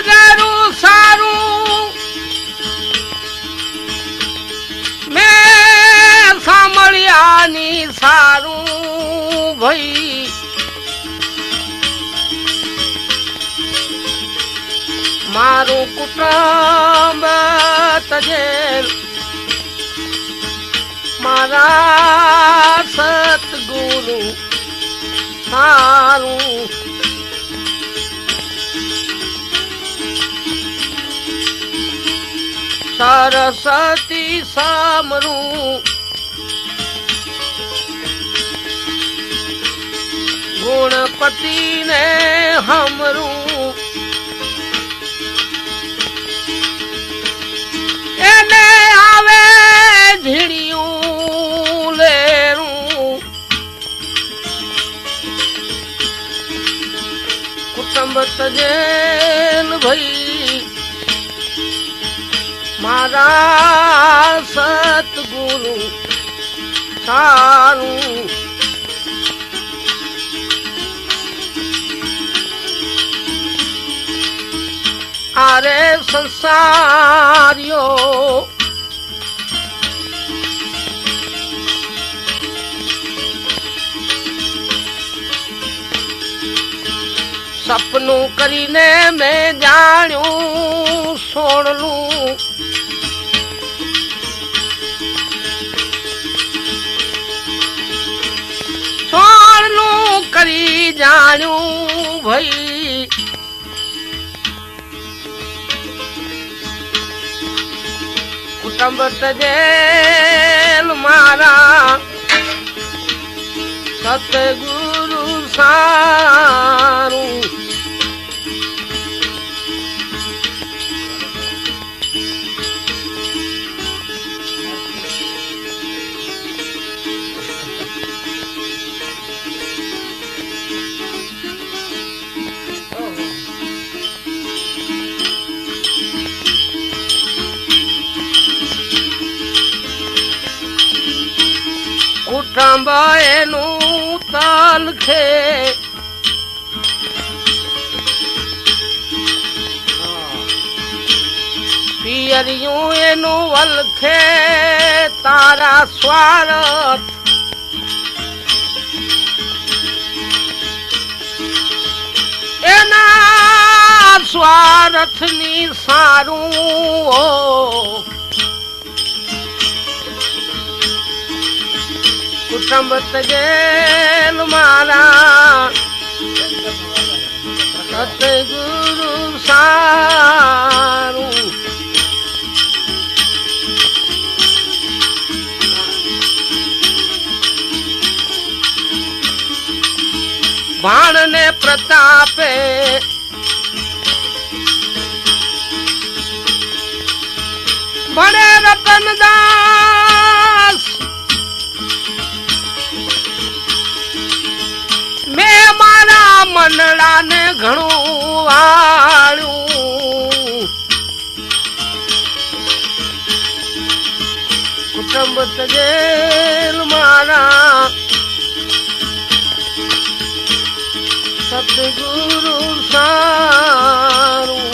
સતગરું સારું. મેં સાંભળ્યાની સારું ભાઈ. મારું કુટુંબ તજેલ મારા સતગુરુ સારું સરસ્વતી સામરું. ગુણપતિ ને હમરું. એને આવે ઝીણિયું લેરું. કુટુંબ તજેલ ભાઈ મારા સતગુરુ સારું આરે સંસારીઓ સપનું કરીને મેં જાણ્યું સોણલું કરી જાણ્યું ભાઈ. કુટુંબ તજેલ મારા સતગુરુ કુટુંબ એનું તલખે પિયરિયું એનું વલખે તારા સ્વાર્થ. એના સ્વાર્થની સારું ઓ ગેલ મારા. સતગુરુ સારું. ભાણ ને પ્રતાપે ભણે રતનદાસ. મંડળાને ઘણું વાળ્યું કુટુંબ તજેલ મારા સતગુરુ સારું.